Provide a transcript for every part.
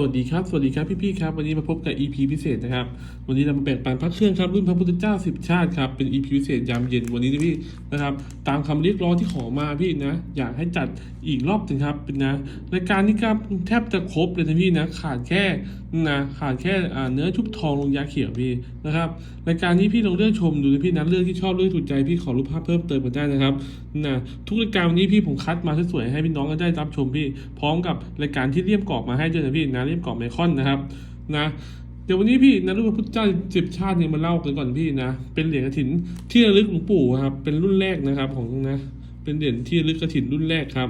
สวัสดีครับ สวัสดีครับพี่ๆครับ วันนี้มาพบกับ EP พิเศษนะครับ วันนี้เรามาแบ่งปันพระเครื่องครับรุ่นพระพุทธเจ้าสิบชาติครับ เป็น EP พิเศษยามเย็นวันนี้นะพี่นะครับ ตามคำเรียกร้องที่ขอมาพี่นะ อยากให้จัดอีกรอบหนึงครับ เป็นนะรายการนี้ครับแทบจะครบเลยนะพี่นะ ขาดแค่นะขาดแค่เนื้อชุบทองลงยาเขียวพี่นะครับรายการนี้พี่ลองเลือกชมดูนะพี่นะเลือกที่ชอบเลือกถูกใจพี่ขอรูปภาพเพิ่มเติมมาได้นะครับนะทุกรายการวันนี้พี่ผมคัดมาสวยๆให้พี่น้องก็ได้รับชมพี่ พร้อมกับรายการที่เลี่ยมกรอบมาให้ด้วยนะพี่นะเลี่ยมกรอบไมคอนนะครับนะเดี๋ยววันนี้พี่นะรุ่นพระพุทธเจ้าสิบชาติเนี่ยมาเล่ากันก่อนพี่นะเป็นเหรียญกระถินที่ระลึกหลวงปู่ครับเป็นรุ่นแรกนะครับของนะเป็นเหรียญที่ระลึกกระถินรุ่นแรกครับ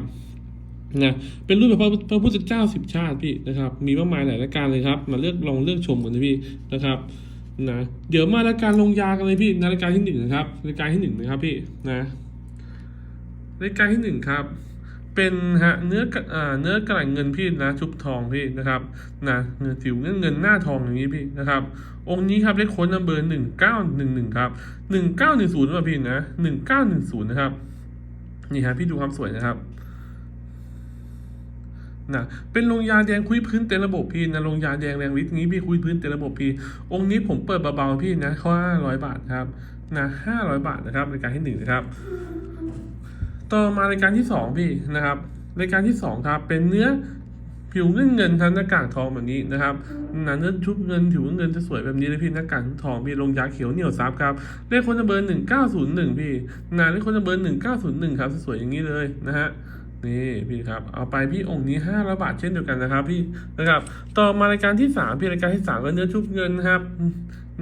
นะเป็นรุ่นพระพระพุทธเจ้าสิบชาติพี่นะครับ มีมากมายหลายรายการเลยครับ มาเลือกลองเลือกชมกันนะพี่นะครับนะเดี๋ยวมารายการลงยากันเลยพี่นะรายการที่หนึ่งนะครับรายการที่หนึ่งนะครับพี่นะรายการที่หนึ่งครับ เป็นฮะเนื้อกระอ่าเนื้อกระดาษเงินพี่นะชุบทองพี่นะครับนะเนื้อผิวเงินเงินหน้าทองอย่างนี้พี่นะครับ องค์นี้ครับเลขค้ดนัมเบอร์หนึ่งเก้าหนึ่งหนึ่งครับหนึ่งเก้าหนึ่งศูนย์ป่ะพี่นะหนึ่งเก้าหนึ่งศูนย์นะครับนี่ฮะพี่ดูความสวยนะครับ นะเป็นลงยาแดงคุยพื้นเต็มระบบพี่นะลงยาแดงแรงฤทธิ์งี้พี่คุยพื้นเต็มระบบพี่ องค์นี้ผมเปิดเบาๆพี่นะเขาห้าร้อยบาทครับนะห้าร้อยบาทนะครับรายการที่หนึ่งนะครับ ต่อมารายการที่สองพี่นะครับรายการที่สองครับ เป็นเนื้อผิวเงินเงินทันหน้ากากทองแบบนี้นะครับหนะเนื้อชุบเงินผิวเงินจะสวยแบบนี้เลยพี่หน้ากากทองพี่ลงยาเขียวเหนียวซับครับเลขคนจะเบอร์หนึ่งเก้าศูนย์หนึ่งพี่นะเลขคนจะเบอร์หนึ่งเก้าศูนย์หนึ่งครับสวยอย่างนี้เลยนะฮะ นี่พี่ครับเอาไปพี่องค์นี้ห้าร้อยบาทเช่นเดียวกันนะครับ พี่นะครับ ต่อมารายการที่สามพี่รายการที่สามก็เนื้อชุบเงินนะครับ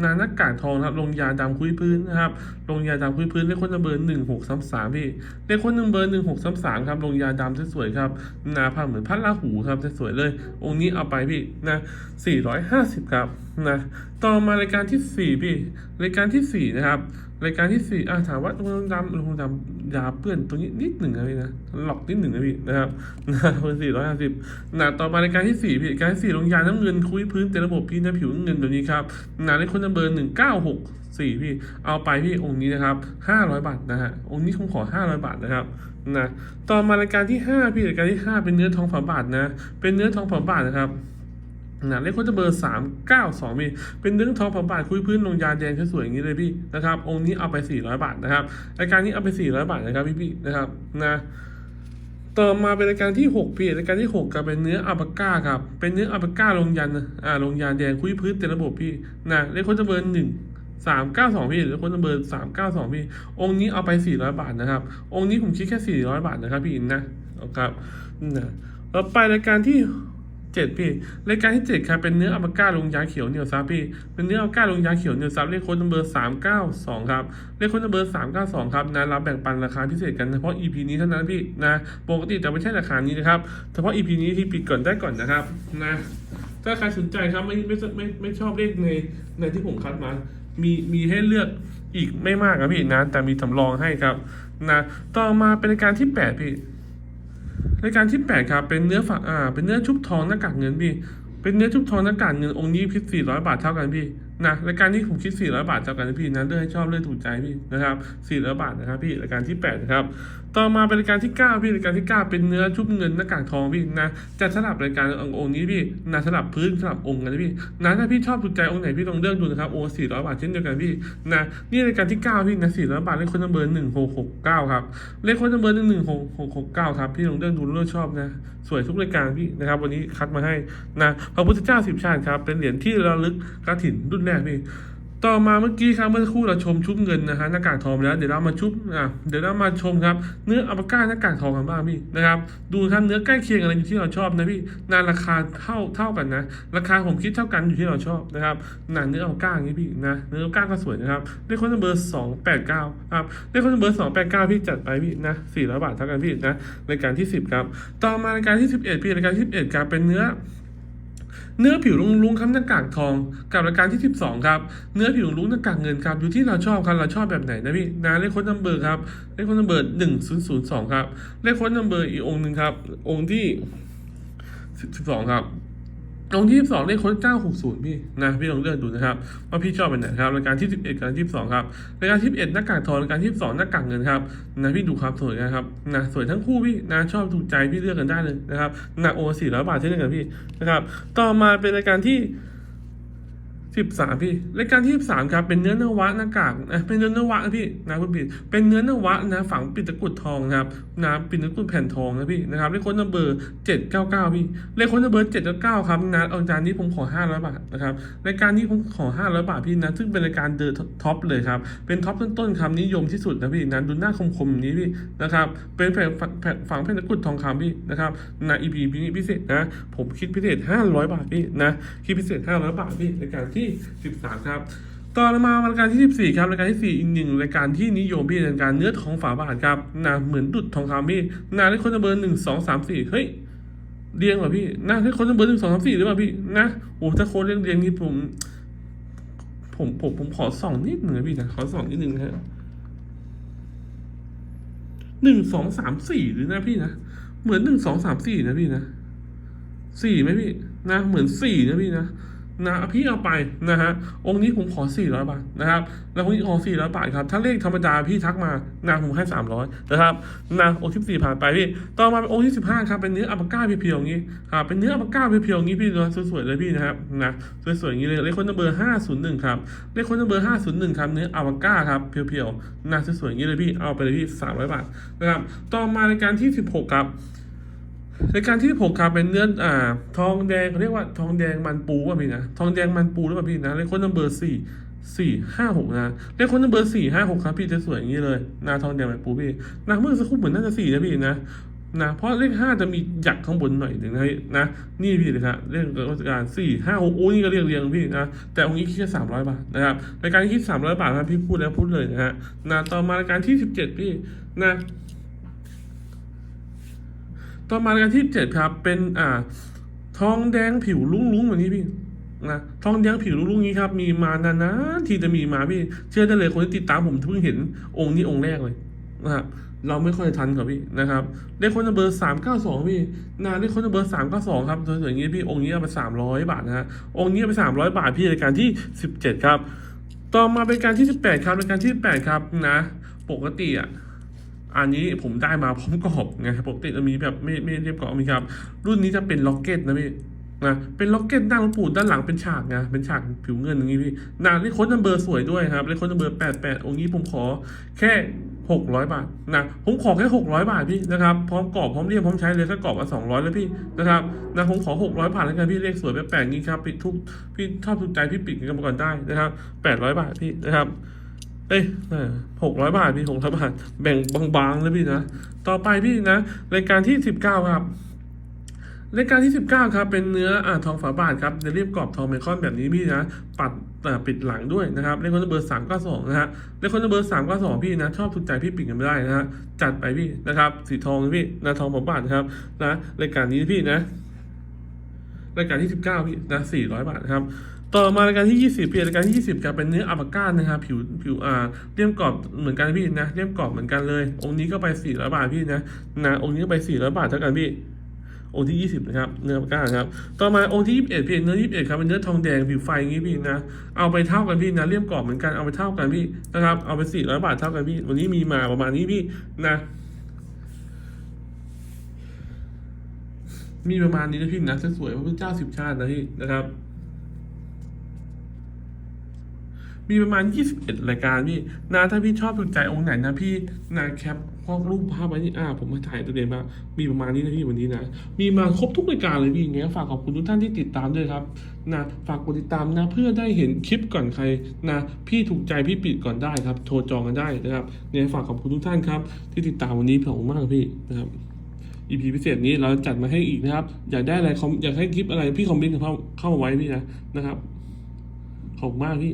นานักกากทองครับลงยาดำคุยพื้นนะครับลงยาดำคุยพื้นเลขคนเบอร์หนึ่งหกสามสามพี่เลขคนหนึ่งเบอร์หนึ่งหกสามสามครับลงยาดำสวยๆครับนาผ้าเหมือนพัดลาหูครับสวยๆเลย องค์นี้เอาไปพี่นะสี่ร้อยห้าสิบครับนะต่อมารายการที่สี่พี่รายการที่สี่นะครับรายการที่สี่อะถามว่าตรงดำตรงดำ ยาเปื้อนตรงนี้นิดหนึ่งนะพี่นะหลอกนิดหนึ่งนะพี่นะครับนะเบอร์สี่ร้อยห้าสิบหนะต่อมารายการที่สี่พี่รายการที่สี่ลงยาน้ำเงินคุยพื้นเต็มระบบพี่นะผิวเงินตัวนี้ครับหนะเลขคนเบอร์หนึ่งเก้าหกสี่พี่เอาไปพี่องค์นี้นะครับห้าร้อยบาทนะฮะองค์นี้ผมขอห้าร้อยบาทนะครับนะต่อมารายการที่ห้าพี่รายการที่ห้าเป็นเนื้อทองฝาบาทนะ เป็นเนื้อทองฝาบาทนะครับ นะเลขโค้ดเบอร์สามเก้าสองพี่เป็นเนื้อทองผ่าบาทคุยพื้นลงยาแดงสวยๆอย่างนี้เลยพี่นะครับองค์นี้เอาไปสี่ร้อยบาทนะครับรายการนี้เอาไปสี่ร้อยบาทนะครับพี่พี่ๆนะครับนะต่อมาเป็นรายการที่หกพี่รายการที่หกก็เป็นเนื้ออัลปาก้าครับเป็นเนื้ออัลปาก้าลงยันอ่าลงยาแดงคุยพื้นเต็มระบบพี่นะเลขโค้ดเบอร์หนึ่งสามเก้าสองพี่เลขโค้ดเบอร์สามเก้าสองพี่ องค์นี้เอาไปสี่ร้อยบาทนะครับ องค์นี้ผมคิดแค่สี่ร้อยบาทนะครับพี่อินนะครับนะต่อไปรายการที่ เจ็ดพี่รายการที่เจ็ดครับเป็นเนื้ออัลปาก้าลงยาเขียวเหนียวซับพี่เป็นเนื้ออัลปาก้าลงยาเขียวเหนียวซับเลขโค้ดนัมเบอร์สามเก้าสองครับเลขโค้ดนัมเบอร์สามเก้าสองครับนะรับแบ่งปันราคาพิเศษกันเฉพาะ EP นี้เท่านั้นพี่นะปกติจะไม่ใช่ราคานี้นะครับเฉพาะ EP นี้ที่ปิดก่อนได้ก่อนนะครับนะถ้าใครสนใจครับไม่ไม่ไม่ไม่ชอบเลขในในที่ผมคัดมา มีมีให้เลือกอีกไม่มากครับพี่นะแต่มีสำรองให้ครับนะต่อมาเป็นรายการที่แปดพี่ รายการที่ 8 ครับ เป็นเนื้อฝาอ่า เป็นเนื้อชุบทองหน้ากากเงินพี่ เป็นเนื้อชุบทองหน้ากากเงินองค์นี้คิด 400 บาทเท่ากันพี่นะรายการนี้ผมคิด 400 บาทเท่ากันพี่นะเลือกให้ชอบเลือกถูกใจพี่นะครับ 400 บาทนะครับพี่รายการที่8นะครับ ต่อมาเป็นรายการที่ 9 พี่รายการที่ 9 เป็นเนื้อชุบเงินหน้ากากทองพี่นะจะสลับรายการองค์นี้พี่นะสลับพื้นสลับองค์กันนะพี่นะถ้าพี่ชอบถูกใจองค์ไหนพี่ลองเลือกดูนะครับโอ้400บาทเช่นเดียวกันพี่นะนี่รายการที่ 9 พี่นะ400บาทเลขคนเบอร์1669ครับเลขคนเบอร์1669ครับพี่ลองเลือกดูเลือกชอบนะสวยทุกรายการพี่นะครับวันนี้คัดมาให้นะพระพุทธเจ้าสิบชาติครับเป็นเหรียญที่ระลึกกระถิ่นรุ่นแรกพี่ ต่อมาเมื่อกี้ครับเมื่อสักครู่เราชมชุบเงินนะฮะหน้ากากทองไปแล้ว เดี๋ยวเรามาชุบอะเดี๋ยวเรามาชมครับ เนื้ออัลปาก้าหน้ากากทองกันบ้างพี่นะครับดูครับเนื้อใกล้เคียงอะไรอยู่ที่เราชอบนะพี่นาราคาเท่าเท่ากันนะ ราคาผมคิดเท่ากันอยู่ที่เราชอบนะครับหนังเนื้ออัลปาก้าอย่างนี้พี่นะเนื้ออัลปาก้าก็สวยนะครับเลขคนเบอร์สองแปดเก้าครับเลขคนเบอร์สองแปดเก้าพี่จัดไปพี่นะสี่ร้อยบาทเท่ากันพี่นะรายการที่สิบครับต่อมารายการที่สิบเอ็ดพี่รายการที่สิบเอ็ดครับเป็นเนื้อ เนื้อผิวลุงลุงครับหน้ากากทอง กับรายการที่ 12 ครับ เนื้อผิวลุงหน้ากากเงินครับ อยู่ที่เราชอบครับ เราชอบแบบไหนนะพี่นะเลขค้ดนัมเบอร์ครับ เลขค้ดนัมเบอร์หนึ่งศูนย์ศูนย์สองครับ เลขค้ดนัมเบอร์อีกองค์หนึ่งครับ องค์ที่สิบสองครับ องที่สองเลขค้น 960 พี่นะพี่ลองเลือกดูนะครับว่าพี่ชอบเป็นไหนครับรายการที่ 11กอ็ดกับที่22 ครับรายการที่11 หน้ากากทองรายการที่2หน้ากากเงินครับนะพี่ดูครับสวยนะครับนะสวยทั้งคู่พี่นะชอบถูกใจพี่เลือกกันได้เลยนะครับนะโอสี่ร้อยบาทเช่นเดียวกันพี่นะครับต่อมาเป็นรายการที่ สิบสามพี่รายการที่สิบสามครับ เป็นเนื้อเนื้อวะหน้ากากนะเป็นเนื้อเนื้อวะนะพี่นะคุณพี่เป็นเนื้อเนื้อวะนะฝังปิดตะกุดทองนะครับนะปิดตะกุดแผ่นทองนะพี่นะครับเลขโค้ดนัมเบอร์เจ็ดเก้าเก้าพี่เลขโค้ดนัมเบอร์เจ็ดเก้าเก้าครับนะอาจานนี้ผมขอห้าร้อยบาทนะครับรายการนี้ผมขอห้าร้อยบาทพี่นะซึ่งเป็นรายการเดอะท็อปเลยครับเป็นท็อปต้นๆคำนิยมที่สุดนะพี่นะดูหน้าคมๆอย่างนี้พี่นะครับเป็นแผ่นฝังแผ่นตะกุดทองคำพี่นะครับนะอีพีนี้พิเศษนะผมคิดพิเศษห้าร้อยบาทพี่นะคิดพิเศษห้าร้อยบาทพี่รายการที่สิบสามครับ ต่อมารายการที่ 14 ครับรายการที่4อีกหนึ่งรายการที่นิยมพี่รายการเนื้อทองฝาบาทครับนะเหมือนดุดทองคำพี่นะได้คนจะเบอร์หนึ่งสองสามสี่เฮ้ยเรียงเหรอพี่นะได้คนจะเบอร์หนึ่งสองสามสี่หรือเปล่าพี่นะโอ้ถ้าโค้ดเรียงเรียงนี่ผมผมผมผมขอส่องนิดหนึ่งนะพี่นะขอส่องนิดหนึ่งนะฮะหนึ่งสองสามสี่หรือนะพี่นะเหมือนหนึ่งสองสามสี่นะพี่นะสี่ไหมพี่นะเหมือนสี่นะพี่นะ นะพี่เอาไปนะฮะองค์นี้ผมขอสี่ร้อยบาทนะครับแล้วองค์นี้ขอสี่ร้อยบาทครับถ้าเลขธรรมดาพี่ทักมานะผมให้สามร้อยนะครับนะองค์ที่สี่ผ่านไปพี่ต่อมาเป็นองค์ที่สิบห้าครับเป็นเนื้ออัปปาก้าเพียวๆอย่างนี้ครับเป็นเนื้ออัปปาก้าเพียวๆอย่างนี้พี่นะสวยๆเลยพี่นะครับนะสวยๆอย่างนี้เลยเลขคนเบอร์ห้าศูนย์หนึ่งครับเลขคนเบอร์ห้าศูนย์หนึ่งครับเนื้ออัปปาก้าครับเพียวๆนะสวยๆอย่างนี้เลยพี่เอาไปเลยพี่สามร้อยบาทนะครับต่อมารายการที่สิบหกครับ รายการที่ผมครับเป็นเนื้ออ่า ทองแดงเขาเรียกว่าทองแดงมันปูป่ะพี่นะทองแดงมันปูหรือเปล่าพี่นะเลขค้ดนัมเบอร์สี่สี่ห้าหกนะเลขค้ดนัมเบอร์สี่ห้าหกครับพี่จะสวยอย่างนี้เลยนะทองแดงมันปูพี่นะเมื่อสักครู่เหมือนน่าจะสี่นะพี่นะนะเพราะเลขห้าจะมีหยักข้างบนหน่อยหนึ่งนะนะนี่พี่เลยครับเลขราชการสี่ห้าหกโอ้นี่ก็เรียงเรียงพี่นะแต่องค์นี้คิดแค่สามร้อยบาทนะครับรายการคิดสามร้อยบาทครับพี่พูดแล้วพูดเลยนะฮะนะต่อมารายการที่สิบเจ็ดพี่นะ ต่อมารายการที่เจ็ดครับ เป็นอ่า ทองแดงผิวลุ้งลุ้งๆแบบนี้พี่นะทองแดงผิวลุ้งๆนี้ครับ มีมานานๆทีจะมีมาพี่ เชื่อได้เลยคนที่ติดตามผมเพิ่งเห็นองค์นี้องค์แรกเลยนะครับเราไม่ค่อยทันครับพี่นะครับเลขคนเบอร์สามเก้าสองพี่นะเลขคนเบอร์สามเก้าสองครับสวยๆอย่างนี้พี่องค์นี้เอาไปสามร้อยบาทนะฮะองค์นี้เอาไปสามร้อยบาทพี่รายการที่สิบเจ็ดครับ ต่อมาเป็นการที่สิบแปดครับรายการที่สิบแปดครับนะ ปกติอะ อันนี้ผมได้มาพร้อมกรอบไงปกติจะมีแบบไม่ไม่เรียบกรอบมีครับ รุ่นนี้จะเป็นล็อกเก็ตนะพี่นะเป็นล็อกเก็ตด้านหลวงปู่ด้านหลังเป็นฉากไงเป็นฉากผิวเงินอย่างงี้พี่นะเลขโค้ดนัมเบอร์สวยด้วยครับเลขโค้ดนัมเบอร์แปดแปดองค์นี้ผมขอแค่หกร้อยบาทนะผมขอแค่หกร้อยบาทพี่นะครับพร้อมกรอบพร้อมเรียบพร้อมใช้เลยก็กรอบมาสองร้อยแล้วพี่นะครับนะผมขอหกร้อยบาทแล้วกันพี่เลขสวยแปลกๆนี้ครับปิดทุกพี่ชอบถูกใจพี่ปิดกันมาก่อนได้นะครับแปดร้อยบาทพี่นะครับ เอ้ยหกร้อยบาทพี่หกร้อยบาท แบ่งบางๆแล้วพี่นะ ต่อไปพี่นะรายการที่สิบเก้าครับรายการที่สิบเก้าครับ เป็นเนื้ออ่าทองฝาบาทครับจะเรียบกรอบทองไมคอนแบบนี้พี่นะ ปัดปิดหลังด้วยนะครับเลขคนเบอร์สามก้าสองนะฮะเลขคนเบอร์สามก้าสองพี่นะ ชอบถูกใจพี่ปิดกันไม่ได้นะฮะ จัดไปพี่นะครับ สีทองนะพี่นะทองฝาบาทครับนะรายการนี้พี่นะ รายการที่ 19 พี่นะ400 บาทครับ ต่อมารายการที่ 20พี่รายการที่ 20ครับเป็นเนื้ออัปปาก้านะครับผิวผิวอ่าเลี่ยมกรอบเหมือนกันพี่นะเลี่ยมกรอบเหมือนกันเลย องค์นี้ก็ไป400บาทพี่นะนะองค์นี้ก็ไป400บาทเท่ากันพี่องค์ที่ 20 นะครับ เนื้ออัปปาก้าครับต่อมาองค์ที่ 21พี่เนื้อ 21 ครับเป็นเนื้อทองแดงผิวไฟอย่างงี้พี่นะเอาไปเท่ากันพี่นะเลี่ยมกรอบเหมือนกันเอาไปเท่ากันพี่นะครับเอาไป400บาทเท่ากันพี่ วันนี้มีมาประมาณนี้พี่นะมีประมาณนี้นะพี่นะสวยๆพระพุทธเจ้าสิบชาตินะพี่นะครับ มีประมาณ 21 รายการพี่นะถ้าพี่ชอบถูกใจองค์ไหนนะพี่นะแคปพวกรูปภาพไว้นี่อ่าผมมาถ่ายตัวเด่นมามีประมาณนี้นะพี่วันนี้นะ มีมาครบทุกรายการเลยพี่อย่างเงี้ยฝากขอบคุณทุกท่านที่ติดตามด้วยครับนะฝากกดติดตามนะ เพื่อได้เห็นคลิปก่อนใครนะพี่ถูกใจพี่ปิดก่อนได้ครับ โทรจองกันได้นะครับเนี่ยฝากขอบคุณทุกท่านครับ ที่ติดตามวันนี้ขอบมากพี่นะครับ EP พิเศษนี้เราจัดมาให้อีกนะครับ อยากได้อะไรอยากให้คลิปอะไรพี่คอมเมนต์เข้าเข้ามาไว้พี่นะนะครับขอบมากพี่